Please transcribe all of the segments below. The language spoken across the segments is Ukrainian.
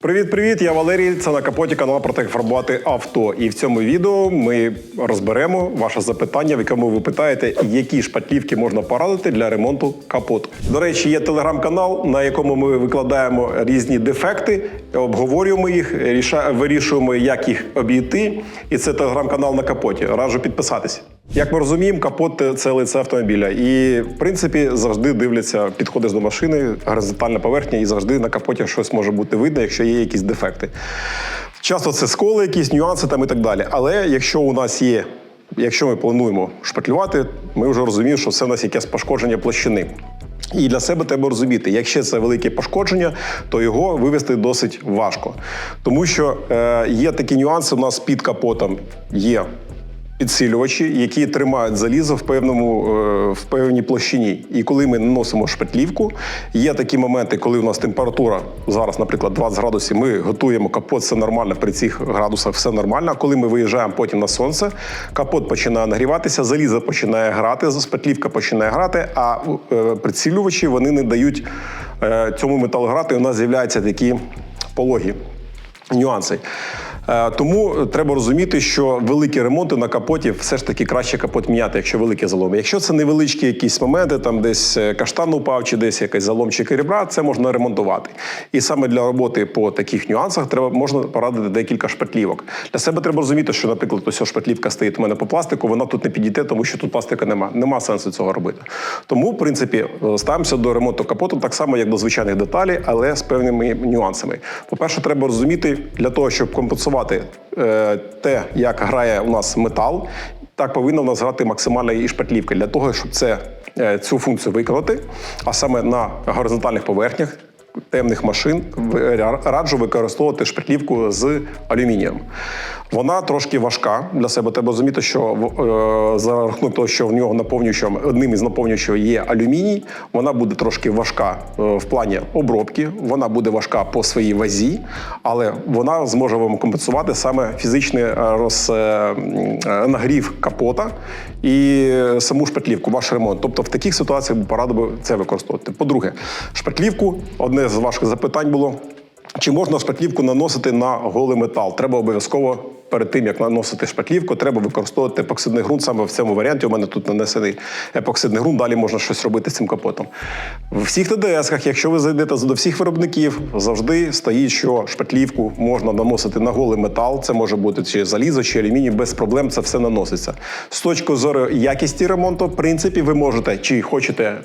Привіт-привіт! Я Валерій. Це на капоті канал про те, як фарбувати авто. І в цьому відео ми розберемо ваше запитання, в якому ви питаєте, які шпатлівки можна порадити для ремонту капоту. До речі, є телеграм-канал, на якому ми викладаємо різні дефекти, обговорюємо їх, вирішуємо, як їх обійти. І це телеграм-канал на капоті. Раджу підписатися. Як ми розуміємо, капот це лице автомобіля. І в принципі завжди дивляться, підходиш до машини, горизонтальна поверхня, і завжди на капоті щось може бути видно, якщо є якісь дефекти. Часто це сколи, якісь нюанси там і так далі. Але якщо у нас є, якщо ми плануємо шпатлювати, ми вже розуміємо, що це у нас якесь пошкодження площини. І для себе треба розуміти, якщо це велике пошкодження, то його вивести досить важко. Тому що е, є такі нюанси, у нас під капотом є підсилювачі, які тримають залізо в певному е, в певній площині. І коли ми наносимо шпатлівку, є такі моменти, коли у нас температура зараз, наприклад, 20 градусів, ми готуємо капот, все нормально при цих градусах, все нормально. А коли ми виїжджаємо потім на сонце, капот починає нагріватися, залізо починає грати, шпатлівка починає грати, а е, підсилювачі вони не дають е, цьому металу грати. І у нас з'являються такі пологі нюанси. Е, Тому треба розуміти, що великі ремонти на капоті все ж таки краще капот міняти, якщо великі заломи. Якщо це невеличкі якісь моменти, там десь е, каштан упав, чи десь якийсь залом чи ребра, це можна ремонтувати. І саме для роботи по таких нюансах треба можна порадити декілька шпатлівок. Для себе треба розуміти, що, наприклад, ось шпатлівка стоїть у мене по пластику, вона тут не підійде, тому що тут пластика нема. Нема сенсу цього робити. Тому, в принципі, е, ставимося до ремонту капоту так само, як до звичайних деталей, але з певними нюансами. По-перше, треба розуміти для того, щоб компенсувати е, те, як грає у нас метал. Так повинна у нас грати максимальна і шпатлівка для того, щоб це, е, цю функцію виконати, а саме на горизонтальних поверхнях темних машин в- раджу використовувати шпатлівку з алюмінієм. Вона трошки важка для себе. Треба розуміти, що е, за рахунок того, що в нього наповнюючим одним із наповнювачів є алюміній, вона буде трошки важка е, в плані обробки, вона буде важка по своїй вазі, але вона зможе вам компенсувати саме фізичний е, роз, нагрів капота і саму шпатлівку, ваш ремонт. Тобто в таких ситуаціях порадив би це використовувати. По-друге, шпатлівку одне з ваших запитань було. Чи можна шпатлівку наносити на голий метал? Треба обов'язково перед тим, як наносити шпатлівку, треба використовувати епоксидний ґрунт. Саме в цьому варіанті у мене тут нанесений епоксидний ґрунт. Далі можна щось робити з цим капотом. В всіх ТДС-ках, якщо ви зайдете до всіх виробників, завжди стоїть, що шпатлівку можна наносити на голий метал. Це може бути чи залізо, чи алюміній, без проблем це все наноситься. З точки зору якісті ремонту, в принципі, ви можете, чи хочете е,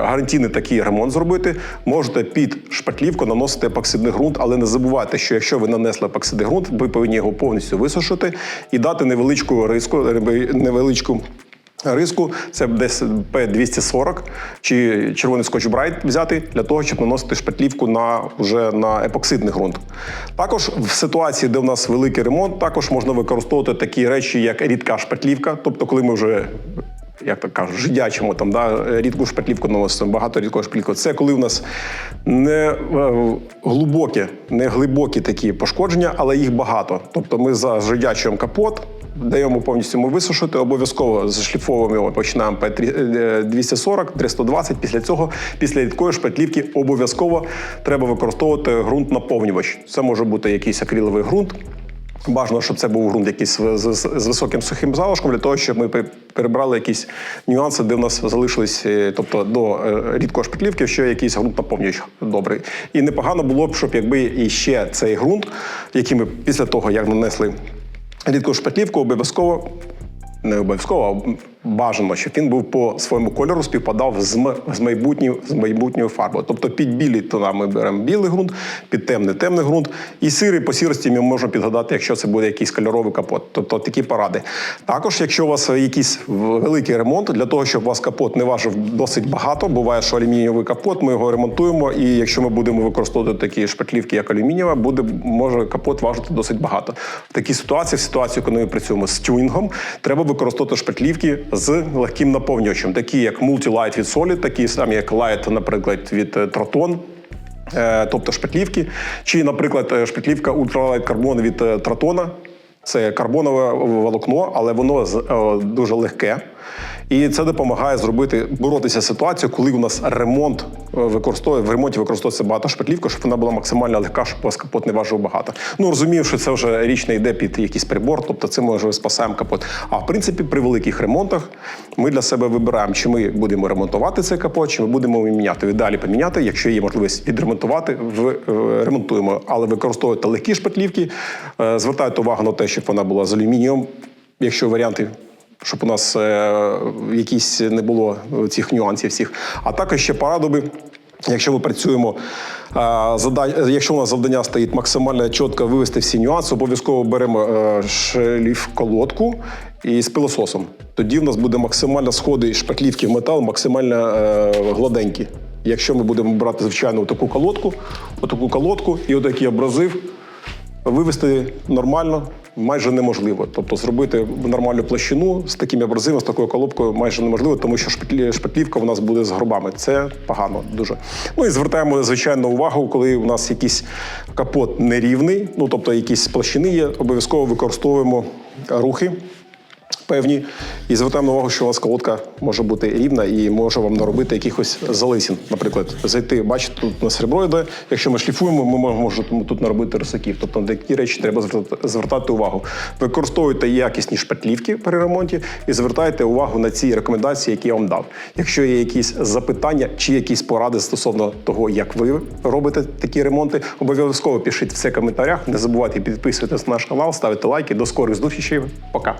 гарантійний такий ремонт зробити, можете під шпатлівку наносити епоксидний ґрунт, але не забувайте, що якщо ви нанесли епоксидний ґрунт, ви повинні його повністю висушити і дати невеличку риску, невеличку. Риску це десь P240 чи червоний скотч Брайт взяти для того, щоб наносити шпатлівку на вже на епоксидний ґрунт. Також в ситуації, де в нас великий ремонт, також можна використовувати такі речі, як рідка шпатлівка. Тобто, коли ми вже як так кажуть, жидячому там да рідку шпатлівку наносимо, багато рідкого шпатлівку. Це коли в нас не е, глибокі, не глибокі такі пошкодження, але їх багато. Тобто ми зажидячуємо капот. Даємо повністю йому висушити, обов'язково зашліфовуємо його, починаємо P 240, 320. Після цього, після рідкої шпатлівки, обов'язково треба використовувати ґрунт наповнювач. Це може бути якийсь акриловий ґрунт. Бажано, щоб це був ґрунт якийсь з, з, з високим сухим залишком, для того, щоб ми перебрали якісь нюанси, де в нас залишились, е, тобто до е, рідкої шпатлівки, що якийсь ґрунт наповнювач добрий. І непогано було б, щоб якби іще цей ґрунт, який ми після того, як нанесли рідку шпатлівку, обов'язково не обов'язково, а бажано, щоб він був по своєму кольору співпадав з, з, майбутньою, з майбутньою фарбою. Тобто під білий тона ми беремо білий ґрунт, під темний темний ґрунт. І сірий по сірості ми можемо підгадати, якщо це буде якийсь кольоровий капот. Тобто такі поради. Також, якщо у вас якийсь великий ремонт, для того, щоб у вас капот не важив досить багато, буває, що алюмінієвий капот, ми його ремонтуємо, і якщо ми будемо використовувати такі шпатлівки, як алюмінієва, буде може капот важити досить багато. В такій ситуації, в ситуації, коли ми працюємо з тюнінгом, треба використовувати шпатлівки з легким наповнювачем, такі як Multilight від Solid, такі самі як Light, наприклад, від е, Troton. Е, Тобто шпетлівки. чи, наприклад, шпетлівка ультралайт Carbon від е, Тратона. Це карбонове волокно, але воно е, дуже легке. І це допомагає зробити боротися з ситуацією, коли у нас ремонт е, використовує в ремонті використовується багато шпатлівка, щоб вона була максимально легка, щоб вас капот не важив багато. Ну розумію, що це вже річ не йде під якийсь прибор, тобто це може спасаємо капот. А в принципі, при великих ремонтах ми для себе вибираємо, чи ми будемо ремонтувати цей капот, чи ми будемо міняти. Віддалі поміняти, якщо є можливість відремонтувати, в ремонтуємо, але використовуйте легкі шпатлівки, е, звертайте увагу на те, щоб вона була з алюмінієм, якщо варіанти щоб у нас е, якісь не було цих нюансів всіх. А також ще пора би, якщо ми працюємо, е, якщо у нас завдання стоїть максимально чітко вивести всі нюанси, обов'язково беремо е, шліф колодку і з пилососом. Тоді в нас буде максимально сходи шпатлівки в метал, максимально гладенькі. Якщо ми будемо брати звичайно таку колодку, отаку колодку і отакий абразив, вивести нормально майже неможливо. Тобто зробити нормальну площину з таким абразивом, з такою колобкою майже неможливо, тому що шпатлі- шпатлівка у нас буде з гробами. Це погано дуже. Ну і звертаємо звичайно увагу, коли у нас якийсь капот нерівний, ну тобто якісь площини є, обов'язково використовуємо рухи. Певні, і звертаємо увагу, що у вас колодка може бути рівна і може вам наробити якихось залисін. Наприклад, зайти, бачите, тут на серебро йде. Якщо ми шліфуємо, ми можемо тут наробити рисаків. Тобто на такі речі треба звертати, увагу. Використовуйте якісні шпатлівки при ремонті і звертайте увагу на ці рекомендації, які я вам дав. Якщо є якісь запитання чи якісь поради стосовно того, як ви робите такі ремонти, обов'язково пишіть все в коментарях. Не забувайте підписуватись на наш канал, ставити лайки. До скорих зустрічей. Пока.